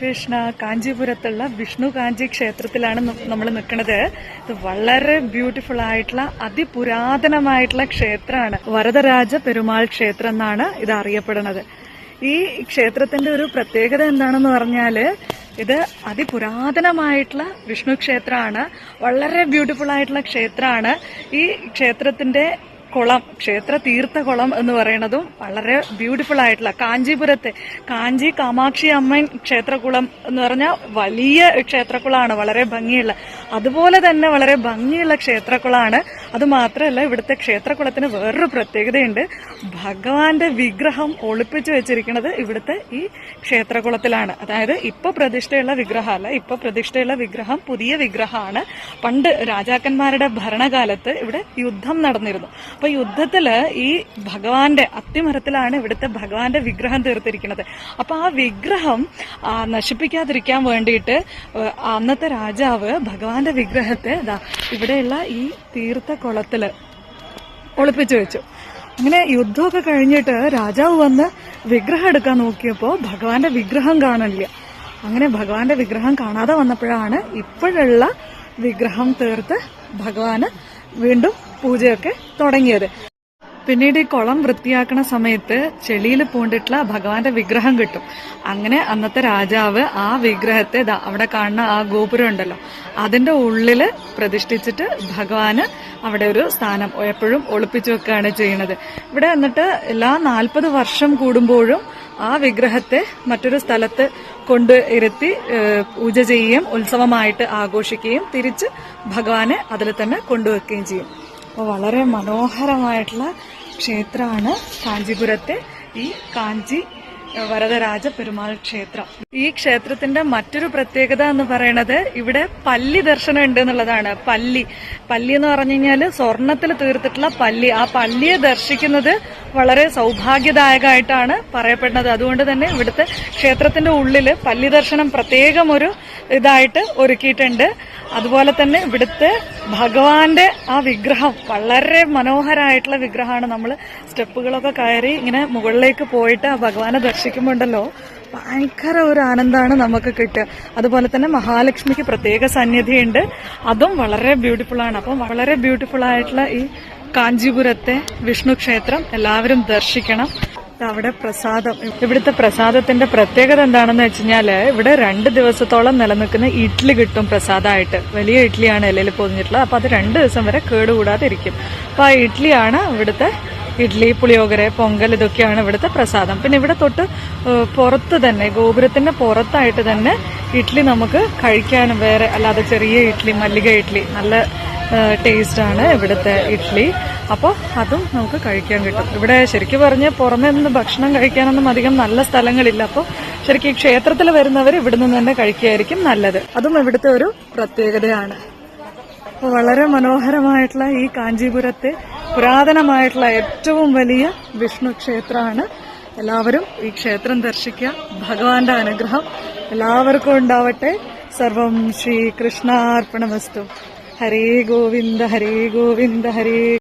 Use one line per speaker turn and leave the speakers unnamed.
കൃഷ്ണ കാഞ്ചീപുരത്തുള്ള വിഷ്ണു കാഞ്ചി ക്ഷേത്രത്തിലാണ് നമ്മൾ നിൽക്കുന്നത്. ഇത് വളരെ ബ്യൂട്ടിഫുൾ ആയിട്ടുള്ള അതിപുരാതനമായിട്ടുള്ള ക്ഷേത്രമാണ്. വരദരാജ പെരുമാൾ ക്ഷേത്രം എന്നാണ് ഇത് അറിയപ്പെടുന്നത്. ഈ ക്ഷേത്രത്തിന്റെ ഒരു പ്രത്യേകത എന്താണെന്ന് പറഞ്ഞാൽ ഇത് അതിപുരാതനമായിട്ടുള്ള വിഷ്ണു ക്ഷേത്രമാണ്. വളരെ ബ്യൂട്ടിഫുൾ ആയിട്ടുള്ള ക്ഷേത്രമാണ്. ഈ ക്ഷേത്രത്തിന്റെ കുളം ക്ഷേത്ര തീർത്ഥകുളം എന്ന് പറയുന്നതും വളരെ ബ്യൂട്ടിഫുൾ ആയിട്ടുള്ള കാഞ്ചീപുരത്തെ കാഞ്ചി കാമാക്ഷി അമ്മൻ ക്ഷേത്രകുളം എന്ന് പറഞ്ഞാൽ വലിയ ക്ഷേത്രകുളമാണ് വളരെ ഭംഗിയുള്ള അതുപോലെ തന്നെ വളരെ ഭംഗിയുള്ള ക്ഷേത്രക്കുളമാണ് അത് മാത്രമല്ല ഇവിടുത്തെ ക്ഷേത്രകുളത്തിന് വേറൊരു പ്രത്യേകതയുണ്ട്. ഭഗവാന്റെ വിഗ്രഹം ഒളിപ്പിച്ചു വെച്ചിരിക്കുന്നത് ഇവിടുത്തെ ഈ ക്ഷേത്രകുളത്തിലാണ്. അതായത് ഇപ്പൊ പ്രതിഷ്ഠയുള്ള വിഗ്രഹമല്ല ഇപ്പൊ പ്രതിഷ്ഠയുള്ള വിഗ്രഹം പുതിയ വിഗ്രഹമാണ്. പണ്ട് രാജാക്കന്മാരുടെ ഭരണകാലത്ത് ഇവിടെ യുദ്ധം നടന്നിരുന്നു. അപ്പൊ യുദ്ധത്തിൽ ഈ ഭഗവാന്റെ അത്തിമരത്തിലാണ് ഇവിടുത്തെ ഭഗവാന്റെ വിഗ്രഹം തീർത്തിരിക്കുന്നത്. അപ്പൊ ആ വിഗ്രഹം നശിപ്പിക്കാതിരിക്കാൻ വേണ്ടിയിട്ട് അന്നത്തെ രാജാവ് ഭഗവാന്റെ വിഗ്രഹത്തെ ഇവിടെയുള്ള ഈ തീർത്ഥ കുളത്തിൽ ഒളിപ്പിച്ചു വെച്ചു. അങ്ങനെ യുദ്ധമൊക്കെ കഴിഞ്ഞിട്ട് രാജാവ് വന്ന് വിഗ്രഹം എടുക്കാൻ നോക്കിയപ്പോൾ ഭഗവാന്റെ വിഗ്രഹം കാണില്ല അങ്ങനെ ഭഗവാന്റെ വിഗ്രഹം കാണാതെ വന്നപ്പോഴാണ് ഇപ്പോഴുള്ള വിഗ്രഹം തീർത്ത് ഭഗവാന് വീണ്ടും പൂജയൊക്കെ തുടങ്ങിയത്. പിന്നീട് ഈ കുളം വൃത്തിയാക്കുന്ന സമയത്ത് ചെളിയിൽ പൂണ്ടിട്ടുള്ള ഭഗവാന്റെ വിഗ്രഹം കിട്ടും. അങ്ങനെ അന്നത്തെ രാജാവ് ആ വിഗ്രഹത്തെ അവിടെ കാണുന്ന ആ ഗോപുരം ഉണ്ടല്ലോ അതിന്റെ ഉള്ളിൽ പ്രതിഷ്ഠിച്ചിട്ട് ഭഗവാന് അവിടെ ഒരു സ്ഥാനം എപ്പോഴും ഒളിപ്പിച്ചു വെക്കുകയാണ് ചെയ്യുന്നത്. ഇവിടെ എന്നിട്ട് എല്ലാ നാൽപ്പത് വർഷം കൂടുമ്പോഴും ആ വിഗ്രഹത്തെ മറ്റൊരു സ്ഥലത്ത് കൊണ്ട് ഇരുത്തി പൂജ ചെയ്യുകയും ഉത്സവമായിട്ട് ആഘോഷിക്കുകയും തിരിച്ച് ഭഗവാനെ അതിൽ തന്നെ കൊണ്ടുവെക്കുകയും ചെയ്യും. അപ്പോൾ വളരെ മനോഹരമായിട്ടുള്ള ക്ഷേത്രമാണ് കാഞ്ചിപുരത്തെ ഈ കാഞ്ചി വരദരാജ പെരുമാൾ ക്ഷേത്രം. ഈ ക്ഷേത്രത്തിന്റെ മറ്റൊരു പ്രത്യേകത എന്ന് പറയുന്നത് ഇവിടെ പല്ലി ദർശനം ഉണ്ട് എന്നുള്ളതാണ്. പല്ലി. പല്ലി എന്ന് പറഞ്ഞു കഴിഞ്ഞാൽ സ്വർണത്തിൽ തീർത്തിട്ടുള്ള പല്ലി. ആ പല്ലിയെ ദർശിക്കുന്നത് വളരെ സൗഭാഗ്യദായകമായിട്ടാണ് പറയപ്പെടുന്നത്. അതുകൊണ്ട് തന്നെ ഇവിടുത്തെ ക്ഷേത്രത്തിന്റെ ഉള്ളിൽ പല്ലി ദർശനം പ്രത്യേകം ഒരു ഇതായിട്ട് ഒരുക്കിയിട്ടുണ്ട്. അതുപോലെ തന്നെ ഇവിടുത്തെ ഭഗവാന്റെ ആ വിഗ്രഹം വളരെ മനോഹരമായിട്ടുള്ള വിഗ്രഹമാണ്. നമ്മൾ സ്റ്റെപ്പുകളൊക്കെ കയറി ഇങ്ങനെ മുകളിലേക്ക് പോയിട്ട് ആ ഭഗവാനെ ദർശിക്കുമ്പോണ്ടല്ലോ ഭയങ്കര ഒരു ആനന്ദമാണ് നമുക്ക് കിട്ടുക. അതുപോലെ തന്നെ മഹാലക്ഷ്മിക്ക് പ്രത്യേക സന്നിധിയുണ്ട്. അതും വളരെ ബ്യൂട്ടിഫുൾ ആണ്. അപ്പം വളരെ ബ്യൂട്ടിഫുൾ ആയിട്ടുള്ള ഈ കാഞ്ചീപുരത്തെ വിഷ്ണു ക്ഷേത്രം എല്ലാവരും ദർശിക്കണം. അവിടെ പ്രസാദം. ഇവിടുത്തെ പ്രസാദത്തിന്റെ പ്രത്യേകത എന്താണെന്ന് വെച്ചുകഴിഞ്ഞാൽ ഇവിടെ രണ്ട് ദിവസത്തോളം നിലനിൽക്കുന്ന ഇഡ്ഡലി കിട്ടും പ്രസാദമായിട്ട്. വലിയ ഇഡ്ഡലിയാണ് ഇലയിൽ പൊതിഞ്ഞിട്ടുള്ളത്. അപ്പൊ അത് രണ്ട് ദിവസം വരെ കേടുകൂടാതെ ഇരിക്കും. അപ്പൊ ആ ഇഡ്ഡലിയാണ് ഇവിടുത്തെ ഇഡ്ഡലി പുളിയോഗര പൊങ്കൽ ഇതൊക്കെയാണ് ഇവിടുത്തെ പ്രസാദം. പിന്നെ ഇവിടെ തൊട്ട് പുറത്ത് തന്നെ ഗോപുരത്തിന്റെ പുറത്തായിട്ട് തന്നെ ഇഡ്ഡലി നമുക്ക് കഴിക്കാനും വേറെ അല്ലാതെ ചെറിയ ഇഡ്ഡലി മല്ലിക ഇഡ്ഡലി നല്ല ടേസ്റ്റ് ആണ് ഇവിടുത്തെ ഇഡ്ഡലി അപ്പോൾ അതും നമുക്ക് കഴിക്കാൻ കിട്ടും. ഇവിടെ ശരിക്കും പറഞ്ഞ് പുറമെ നിന്ന് ഭക്ഷണം കഴിക്കാനൊന്നും അധികം നല്ല സ്ഥലങ്ങളില്ല. അപ്പോൾ ശരിക്കും ക്ഷേത്രത്തിൽ വരുന്നവർ ഇവിടെ നിന്ന് തന്നെ കഴിക്കുകയായിരിക്കും നല്ലത്. അതും ഇവിടുത്തെ ഒരു പ്രത്യേകതയാണ്. വളരെ മനോഹരമായിട്ടുള്ള ഈ കാഞ്ചീപുരത്തെ പുരാതനമായിട്ടുള്ള ഏറ്റവും വലിയ വിഷ്ണു ക്ഷേത്രമാണ്. എല്ലാവരും ഈ ക്ഷേത്രം ദർശിക്കുക. ഭഗവാന്റെ അനുഗ്രഹം. എല്ലാവർക്കും ഉണ്ടാവട്ടെ. സർവം ശ്രീ കൃഷ്ണാർപ്പണമസ്തു. ಹರೇ ಗೋವಿಂದ ಹರೇ ಗೋವಿಂದ ಹರೇ